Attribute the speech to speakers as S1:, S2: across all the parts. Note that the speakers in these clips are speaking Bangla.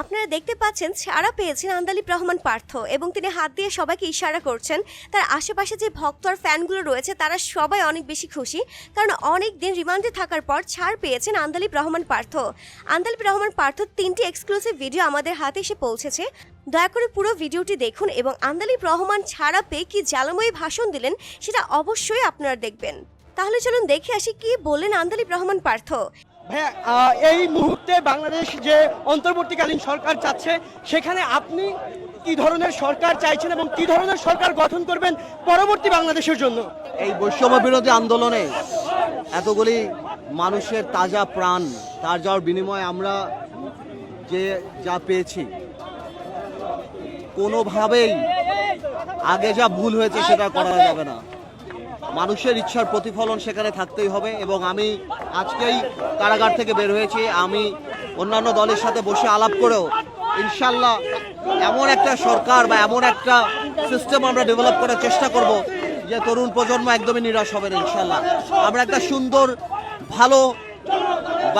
S1: আপনারা দেখতে পাচ্ছেন ছাড়া পেয়েছেন আন্দালিব রহমান পার্থ এবং তিনি হাত দিয়ে সবাইকে ইশারা করছেন। তার আশেপাশে যে ভক্ত আর ফ্যানগুলো রয়েছে, তারা সবাই অনেক বেশি খুশি কারণ অনেক দিন রিমান্ডে থাকার পর ছাড় পেয়েছেন আন্দালিব রহমান পার্থ। আন্দালিব রহমান পার্থ তিনটি এক্সক্লুসিভ ভিডিও আমাদের হাতে এসে পৌঁছেছে। দয়া করে পুরো ভিডিওটি দেখুন এবং আন্দালিব রহমান ছাড়া পেয়ে কি জ্বালাময়ী ভাষণ দিলেন, সেটা অবশ্যই আপনারা দেখবেন। তাহলে চলুন দেখে আসি কি বললেন আন্দালিব রহমান পার্থ।
S2: ভাইয়া এই মুহূর্তে বাংলাদেশ যে অন্তর্বর্তীকালীন সরকার চাচ্ছে, সেখানে আপনি কি ধরনের সরকার চাইছেন এবং কি ধরনের সরকার গঠন করবেন পরবর্তী বাংলাদেশের জন্য?
S3: এই বৈষম্য বিরোধী আন্দোলনে এতগুলি মানুষের তাজা প্রাণ, তার যাওয়ার বিনিময়ে আমরা যে যা পেয়েছি, কোনোভাবেই আগে যা ভুল হয়েছে সেটা করা যাবে না। মানুষের ইচ্ছার প্রতিফলন সেখানে থাকতেই হবে এবং আমি আজকেই কারাগার থেকে বের হয়েছি। আমি অন্যান্য দলের সাথে বসে আলাপ করেও ইনশাল্লাহ এমন একটা সরকার বা এমন একটা সিস্টেম আমরা ডেভেলপ করার চেষ্টা করব যে তরুণ প্রজন্ম একদমই নিরাশ হবে না ইনশাল্লাহ। আমরা একটা সুন্দর ভালো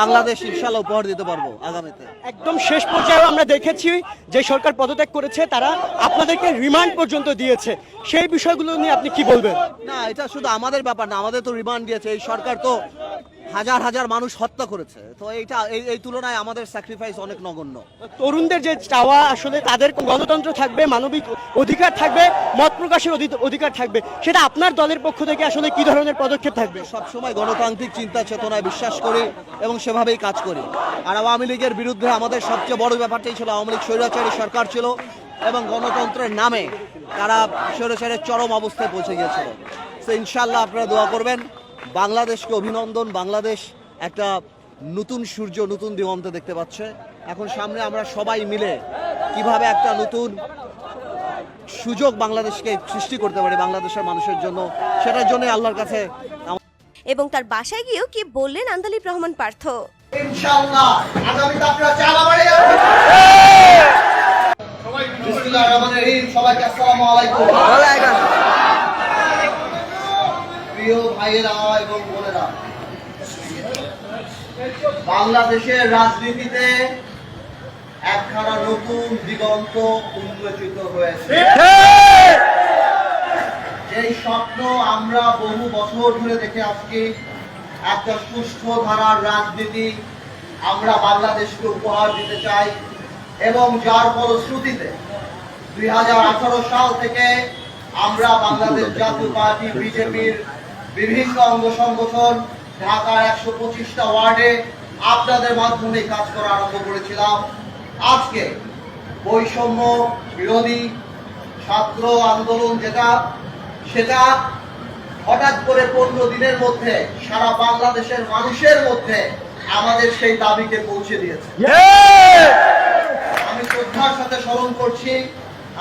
S3: বাংলাদেশ ইনশাল্লাহ উপহার দিতে পারব আগামীতে।
S2: একদম শেষ পর্যায়ে আমরা দেখেছি যে সরকার পদত্যাগ করেছে তারা আপনাদেরকে রিমান্ড পর্যন্ত দিয়েছে। সেই বিষয়গুলো নিয়ে আপনি কি বলবেন?
S3: না এটা শুধু আমাদের ব্যাপার না আমাদের তো রিমান্ড দিয়েছে। এই সরকার তো হাজার হাজার মানুষ হত্যা করেছে। তো এইটা এই তুলনায় আমাদের স্যাক্রিফাইস অনেক নগণ্য।
S2: তরুণদের যে চাওয়া আসলে তাদের গণতন্ত্র থাকবে মানবিক অধিকার থাকবে মত প্রকাশের অধিকার থাকবে। সেটা আপনার দলের পক্ষ থেকে আসলে কি ধরনের পদক্ষেপ থাকবে?
S3: সবসময় গণতান্ত্রিক চিন্তা চেতনায় বিশ্বাস করি এবং সেভাবেই কাজ করি। আর আওয়ামী লীগের বিরুদ্ধে আমাদের সবচেয়ে বড় ব্যাপারটাই ছিল আওয়ামী লীগ স্বৈরাচারী সরকার ছিল এবং গণতন্ত্রের নামে তারা স্বৈরাচারের চরম অবস্থায় পৌঁছে গিয়েছিল। তো ইনশাল্লাহ আপনারা দোয়া করবেন। বাংলাদেশকে অভিনন্দন বাংলাদেশ একটা নতুন সূর্য নতুন দিগন্তে দেখতে পাচ্ছে। এখন সামনে আমরা সবাই মিলে কীভাবে একটা নতুন সুযোগ বাংলাদেশকে সৃষ্টি করতে পারে বাংলাদেশের মানুষের জন্য সেটার জন্য আল্লাহর কাছে
S1: এবং তার বাসায় গিয়েও কি বললেন আন্দালিব রহমান পার্থ?
S4: ইনশাআল্লাহ আগামীতে আপনারা সবাইকে আসসালামু আলাইকুম। প্রিয় ভাইয়েরা এবং বোনেরা, বাংলাদেশের রাজনীতিতে একখানা নতুন দিগন্ত উন্মোচিত হয়েছে। যেই স্বপ্ন আমরা বহু বছর ধরে দেখে আসছি, একটা সুস্থ ধারার রাজনীতি আমরা বাংলাদেশকে উপহার দিতে চাই এবং যার ফলশ্রুতিতে দুই সাল থেকে আমরা বাংলাদেশ জাতীয় পার্টি, বিজেপির বিভিন্ন অঙ্গ সংগঠন, ঢাকার একশো পঁচিশটা ওয়ার্ডে আপনাদের মাধ্যমে কাজ করা আরম্ভ করেছিলাম। আজকে বৈষম্য বিরোধী ছাত্র আন্দোলন যেটা, সেটা হঠাৎ করে পনেরো দিনের মধ্যে সারা বাংলাদেশের মানুষের মধ্যে আমাদের সেই দাবিকে পৌঁছে দিয়েছে। আমি শ্রদ্ধার সাথে স্মরণ করছি,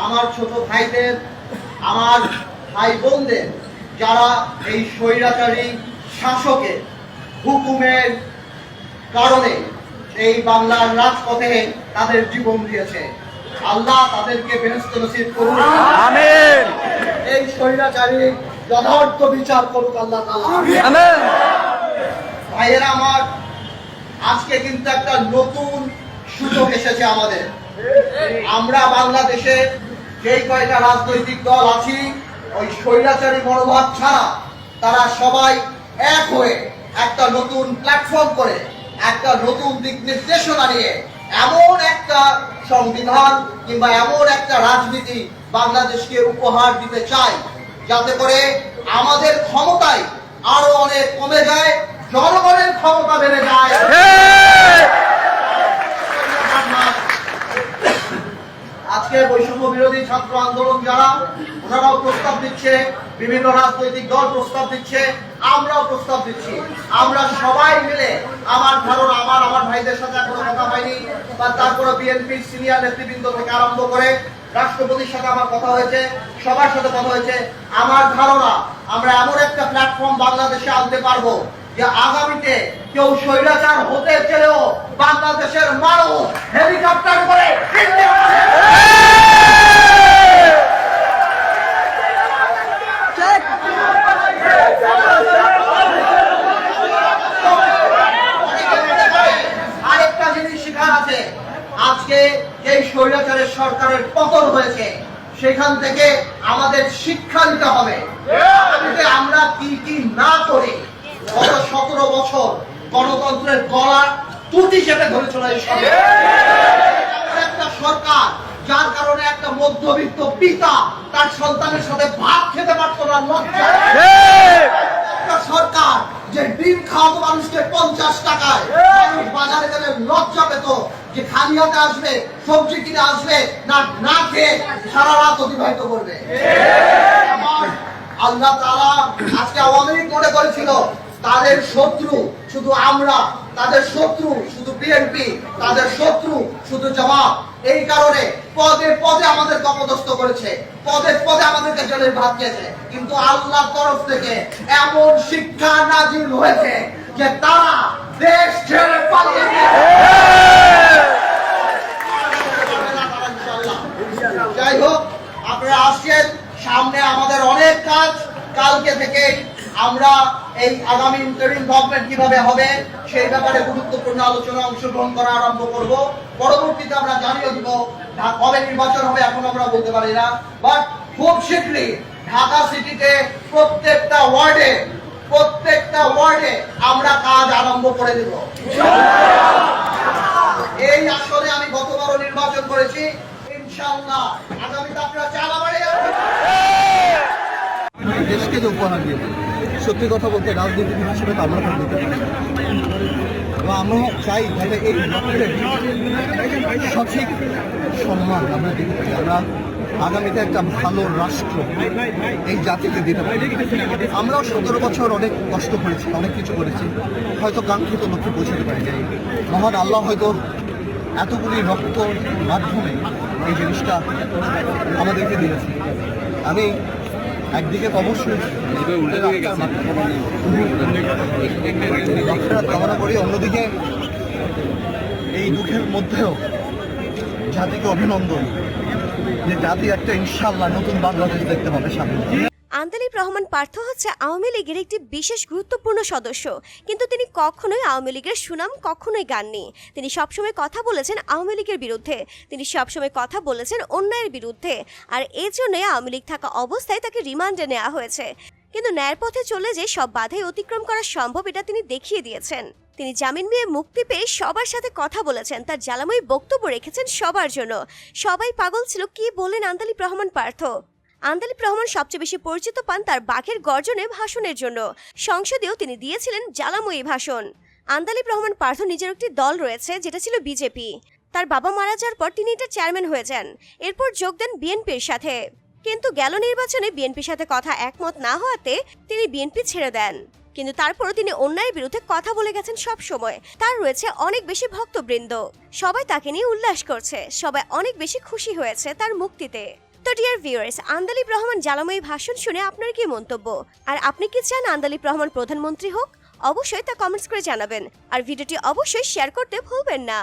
S4: আমার ছোট ভাইদের, আমার ভাই বোনদের যারা এই স্বৈরাচারী শাসকের হুকুমের কারণে এই বাংলার রাজপথে তাদের জীবন দিয়েছে। আল্লাহ তাদেরকে বেহেস্ত নসিব করুন।
S2: আমেন।
S4: এই স্বৈরাচারী যথার্থ বিচার করুক আল্লাহ তাআলা। ভাইয়েরা আমার আজকে কিন্তু একটা নতুন সুযোগ এসেছে আমাদের। আমরা বাংলাদেশে যেই কয়টা রাজনৈতিক দল আছি ওই স্বৈরাচারী মনোভাব ছাড়া তারা সবাই এক হয়ে একটা নতুন প্ল্যাটফর্ম করে, একটা নতুন দিক নির্দেশনা নিয়ে এমন একটা সংবিধান কিংবা এমন একটা রাজনীতি বাংলাদেশকে উপহার দিতে চাই যাতে করে আমাদের ক্ষমতায় আরও অনেক কমে যায়, জনগণের ক্ষমতা বেড়ে যায়। আজকে বৈষম্য বিরোধী ছাত্র আন্দোলন যারা, ওনারাও প্রস্তাব দিচ্ছে, বিভিন্ন রাজনৈতিক দল প্রস্তাব দিচ্ছে, আমরাও প্রস্তাব দিচ্ছি। আমরা সবাই মিলে আমার ধারণা, আমার আমার ভাইদের সাথে এখনও কথা হয়নি, বা তারপরে বিএনপির সিনিয়র নেতৃবৃন্দ থেকে আরম্ভ করে রাষ্ট্রপতির সাথে আমার কথা হয়েছে, সবার সাথে কথা হয়েছে। আমার ধারণা, আমরা এমন একটা প্ল্যাটফর্ম বাংলাদেশে আনতে পারব যে আগামীতে কেউ স্বৈরাচার হতে চেলেও বাংলাদেশের মানুষ হেলিকপ্টার করে ইন্ডিয়া আরেকটা জিনিস শেখার আছে আজকে যে স্বৈরাচারের সরকারের পতন হয়েছে, সেখান থেকে আমাদের শিক্ষা নিতে হবে। আমরা কি কি না করে, গত সতেরো বছর গণতন্ত্রের গলা তুটি চেপে ধরে চলে একটা সরকার যার কারণে একটা মধ্যবিত্ত পিতা তার সন্তানের সাথে ভাত খেতে পারতো না একটা সরকার যে ডিম খাওয়াতো মানুষকে পঞ্চাশ টাকায় বাজারে গেলে লজ্জা পেত যে খালি হাতে আসবে, সবজি কিনে আসবে, না না খেয়ে সারা রাত অতিবাহিত করবে। আল্লাহ তাআলা আজকে আওয়ামী মনে করেছিল, তাদের শত্রু শুধু আমরা, তাদের শত্রু শুধু বিএনপি তাদের শত্রু শুধু জামাত। এই কারণে পদে পদে আমাদের অপদস্থ করেছে, পদে পদে আমাদেরকে জেলের ভাত দিয়েছে কিন্তু আল্লাহর তরফ থেকে এমন শিক্ষা নাজিল হয়েছে যে তারা দেশ ছেড়ে পালিয়ে যাই হোক, আপনারা আসছেন, সামনে আমাদের অনেক কাজ। কালকে থেকে আমরা এই আগামী ইন্টারিম গভর্নমেন্ট কীভাবে হবে, সেই ব্যাপারে গুরুত্বপূর্ণ আলোচনা অংশগ্রহণ করা আরম্ভ করব। পরবর্তীতে আমরা জানিয়ে দিব কবে নির্বাচন হবে, এখন আমরা বলতে পারি না। বাট খুব শীঘ্রই ঢাকা সিটিতে প্রত্যেকটা ওয়ার্ডে প্রত্যেকটা ওয়ার্ডে আমরা কাজ আরম্ভ করে দেব। এই আসনে আমি গতবারও নির্বাচন করেছি।
S3: দেশকে যে উপহার সত্যি কথা বলতে রাজনীতিবিদ হিসেবে তো আমরা দিতে পারি এবং আমরা চাই যাতে এই সঠিক সম্মান আমরা দিতে পারি। আমরা আগামীতে একটা ভালো রাষ্ট্র এই জাতিকে দিতে পারি। আমরাও সতেরো বছর অনেক কষ্ট করেছি, অনেক কিছু করেছি। হয়তো কাঙ্ক্ষিত লক্ষ্যে পৌঁছাতে পারি মহান আল্লাহ হয়তো এতগুলি রক্ত মাধ্যমে এই জিনিসটা আমাদেরকে দিয়েছে। আমি একদিকে অবশ্যই রক্ষার কামনা করি, অন্যদিকে এই দুঃখের মধ্যেও জাতিকে অভিনন্দন যে জাতি একটা ইনশাল্লাহ নতুন বাংলাদেশ দেখতে পাবে সামনে।
S1: আন্দালিব রহমান পার্থ হচ্ছে আওয়ামী লীগের একটি বিশেষ গুরুত্বপূর্ণ সদস্য। কিন্তু তিনি কখনোই আওয়ামী লীগের সুনাম কখনোই গাননি। তিনি সবসময় কথা বলেছেন আওয়ামী লীগের বিরুদ্ধে। তিনি সবসময় কথা বলেছেন অন্যায়ের বিরুদ্ধে। আর এই জন্যই আওয়ামী লীগ থাকা অবস্থায় তাকে রিমান্ডে নেওয়া হয়েছে। কিন্তু ন্যায়ের পথে চলে যে সব বাধাই অতিক্রম করা সম্ভব, এটা তিনি দেখিয়ে দিয়েছেন। তিনি জামিন নিয়ে মুক্তি পেয়ে সবার সাথে কথা বলেছেন। তার জ্বালাময়ী বক্তব্য রেখেছেন সবার জন্য। সবাই পাগল ছিল, কি বলেন আন্দালিব রহমান পার্থ? আন্দালিব রহমান সবচেয়ে বেশি পরিচিত পান তার বাঘের গর্জনে ভাষণের জন্য। সংসদেও তিনি দিয়েছিলেন জ্বালাময়ী ভাষণ। আন্দালিব রহমান পার্থ নিজের একটি দল রয়েছে, যেটা ছিল বিজেপি। তার বাবা মারা যাওয়ার পর তিনি এটার চেয়ারম্যান হয়ে যান। এরপর যোগ দেন বিএনপির সাথে। কিন্তু গেল নির্বাচনে বিএনপির সাথে কথা একমত না হওয়াতে তিনি বিএনপি ছেড়ে দেন। কিন্তু তারপরও তিনি অন্যায়ের বিরুদ্ধে কথা বলে গেছেন সব সময়। তার রয়েছে অনেক বেশি ভক্তবৃন্দ। সবাই তাকে নিয়ে উল্লাস করছে। সবাই অনেক বেশি খুশি হয়েছে তার মুক্তিতে। তো ডিয়ার ভিউয়ার্স আন্দালিব রহমান জ্বালাময়ী ভাষণ শুনে আপনার কি মন্তব্য? আর আপনি কি চান আন্দালিব রহমান প্রধানমন্ত্রী হোক? অবশ্যই তা কমেন্টস করে জানাবেন। আর ভিডিওটি অবশ্যই শেয়ার করতে ভুলবেন না।